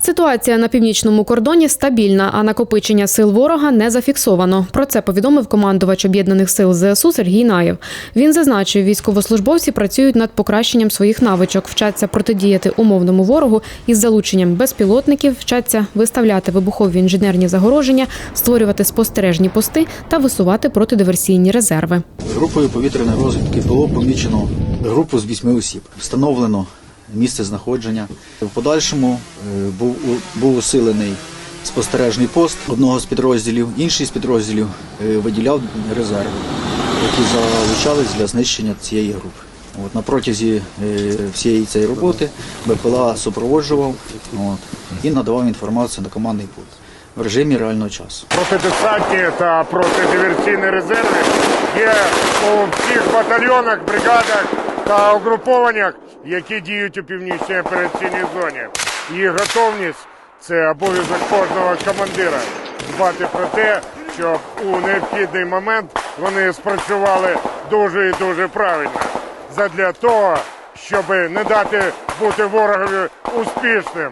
Ситуація на північному кордоні стабільна, а накопичення сил ворога не зафіксовано. Про це повідомив командувач об'єднаних сил ЗСУ Сергій Наєв. Він зазначив, військовослужбовці працюють над покращенням своїх навичок, вчаться протидіяти умовному ворогу із залученням безпілотників, вчаться виставляти вибухові інженерні загороження, створювати спостережні пости та висувати протидиверсійні резерви. Групою повітряної розвідки було помічено групу з вісьми осіб. Встановлено місце знаходження. В подальшому е, був, був усилений спостережний пост одного з підрозділів. Інший з підрозділів е, виділяв резерви, які залучались для знищення цієї групи. От, на протязі е, всієї цієї роботи БПЛА супроводжував от, і надавав інформацію на командний пункт в режимі реального часу. Протидесантні та протидиверсійні резерви є у всіх батальйонах, бригадах та угрупованнях, які діють у північній операційній зоні. Їх готовність це обов'язок кожного командира дбати про те, щоб у необхідний момент вони спрацювали дуже і дуже правильно. Задля того, щоб не дати бути ворогові успішним.